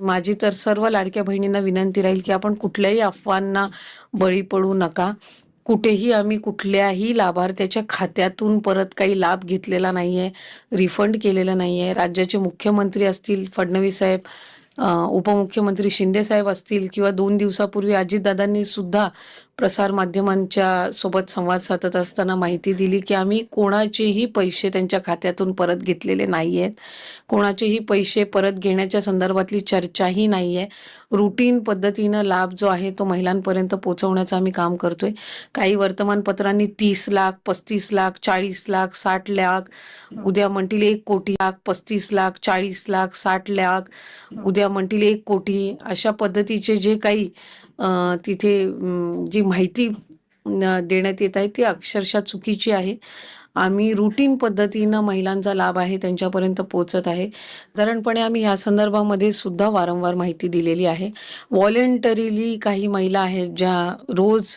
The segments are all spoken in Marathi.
माझी तर सर्व लाडक्या बहिणींना विनंती राहील की आपण कुठल्याही अफवांना बळी पडू नका. कुठेही आम्ही कुठल्याही लाभार्थ्याच्या खात्यातून परत काही लाभ घेतलेला नाही आहे रिफंड केलेला आहे राज्याचे मुख्यमंत्री असतील फडणवीस साहेब उपमुख्यमंत्री शिंदे साहेब असतील किंवा दोन दिवसापूर्वी अजितदादांनी सुद्धा प्रसार माध्यमांच्या सोबत संवाद साधत असताना माहिती दिली की आम्ही कोणाचेही पैसे त्यांच्या खात्यातून परत घेतलेले नाही आहेत कोणाचेही पैसे परत घेण्याच्या संदर्भातली चर्चाही नाही आहे रुटीन पद्धतीनं लाभ जो आहे तो महिलांपर्यंत पोहोचवण्याचं आम्ही काम करतोय. काही वर्तमानपत्रांनी तीस लाख पस्तीस लाख चाळीस लाख साठ लाख उद्या म्हणतील एक कोटी लाख पस्तीस लाख चाळीस लाख साठ लाख उद्या म्हणतील एक कोटी अशा पद्धतीचे जे काही तिथे जी माहिती न, देण्यात येत आहे ती अक्षरशः चुकीची आहे. आम्ही रुटीन पद्धतीनं महिलांचा लाभ आहे त्यांच्यापर्यंत पोचत आहे. साधारणपणे आम्ही या संदर्भामध्ये सुद्धा वारंवार माहिती दिलेली आहे. व्हॉलेंटरीली काही महिला आहेत ज्या रोज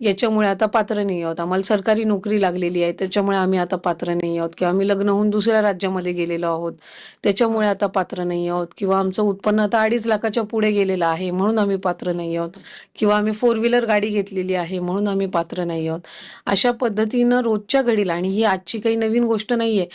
याच्यामुळे आता पात्र नाही आहोत. आम्हाला सरकारी नोकरी लागलेली आहे. त्याच्यामुळे आम्ही आता पात्र नाही आहोत. किंवा आम्ही लग्न होऊन दुसऱ्या राज्यामध्ये गेलेलो आहोत. त्याच्यामुळे आता पात्र नाही आहोत. किंवा आमचं उत्पन्न आता अडीच लाखाच्या पुढे गेलेलं आहे म्हणून आम्ही पात्र नाही आहोत. किंवा आम्ही फोर व्हीलर गाडी घेतलेली आहे म्हणून आम्ही पात्र नाही आहोत. अशा पद्धतीनं रोजच्या घडीला आणि ही आजची काही नवीन गोष्ट नाहीये